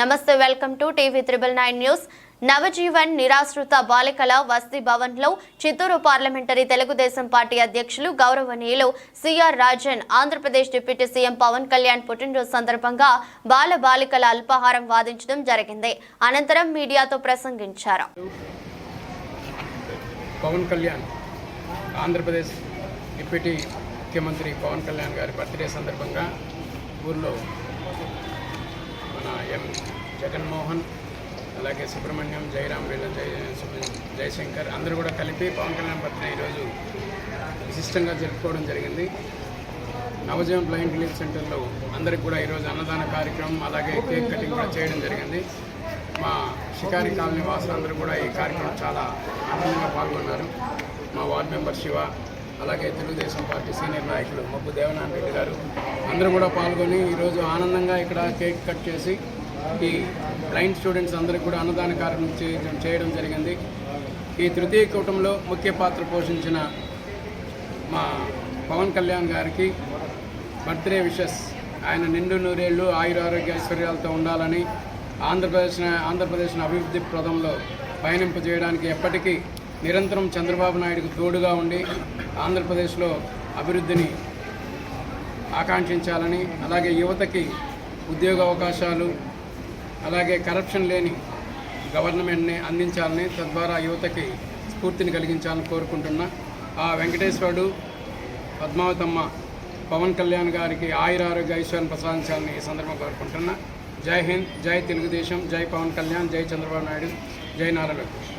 నమస్తే welcome to TV triple nine news. Navjeevan నిరాశ్రిత బాలికల వసతి భవన్లో చిత్తూరు పార్లమెంటరీ తెలుగుదేశం పార్టీ అధ్యక్షులు గౌరవనీయులు CR Rajan Andhra Pradesh deputy CM Pawan Kalyan పుట్టినరోజు సందర్భంగా బాల బాలికల అల్పాహారం వాదించడం జరిగింది. అనంతరం మీడియాతో ప్రసంగించారు. పవన్ కళ్యాణ్ ఆంధ్రప్రదేశ్ డిప్యూటీ ముఖ్యమంత్రి పవన్ కళ్యాణ్ గారి బర్త్డే సందర్భంగా ఊర్లో ఎం జగన్మోహన్ అలాగే సుబ్రహ్మణ్యం జయరాం వీళ్ళ జయ జయశంకర్ అందరూ కూడా కలిపి పవన్ కళ్యాణ్ బర్త్డే ఈరోజు విశిష్టంగా జరుపుకోవడం జరిగింది. నవజీవన్ బ్లైండ్ రిలీఫ్ సెంటర్లో అందరికి కూడా ఈరోజు అన్నదాన కార్యక్రమం అలాగే కేక్ కటింగ్ కూడా చేయడం జరిగింది. మా షికారి కాలనీ వాసులందరూ కూడా ఈ కార్యక్రమం చాలా ఆనందంగా పాల్గొన్నారు. మా వార్డ్ మెంబర్ శివ అలాగే తెలుగుదేశం పార్టీ సీనియర్ నాయకులు మబ్బు దేవనారాయణ రెడ్డి గారు అందరూ కూడా పాల్గొని ఈరోజు ఆనందంగా ఇక్కడ కేక్ కట్ చేసి ఈ బ్లైండ్ స్టూడెంట్స్ అందరికీ కూడా అన్నదాన కార్యక్రమం చేయడం చేయడం జరిగింది. ఈ తృతీయ కూటంలో ముఖ్య పాత్ర పోషించిన మా పవన్ కళ్యాణ్ గారికి బర్త్డే విషెస్. ఆయన నిండు నూరేళ్ళు ఆయురారోగ్య ఐశ్వర్యాలతో ఉండాలని ఆంధ్రప్రదేశ్ ఆంధ్రప్రదేశ్ను అభివృద్ధి ప్రదంలో పయనింపజేయడానికి ఎప్పటికీ నిరంతరం చంద్రబాబు నాయుడుకు తోడుగా ఉండి ఆంధ్రప్రదేశ్లో అభివృద్ధిని ఆకాంక్షించాలని అలాగే యువతకి ఉద్యోగ అవకాశాలు అలాగే కరప్షన్ లేని గవర్నమెంట్ని అందించాలని తద్వారా యువతకి స్ఫూర్తిని కలిగించాలని కోరుకుంటున్నా. ఆ వెంకటేశ్వరుడు పద్మావతమ్మ పవన్ కళ్యాణ్ గారికి ఆయుర ఆరోగ్య ఐశ్వర్యం ప్రసాదించాలని ఈ సందర్భంగా కోరుకుంటున్నా. జై హింద్ జై తెలుగుదేశం జై పవన్ కళ్యాణ్ జై చంద్రబాబు నాయుడు జై నారా లోకేష్.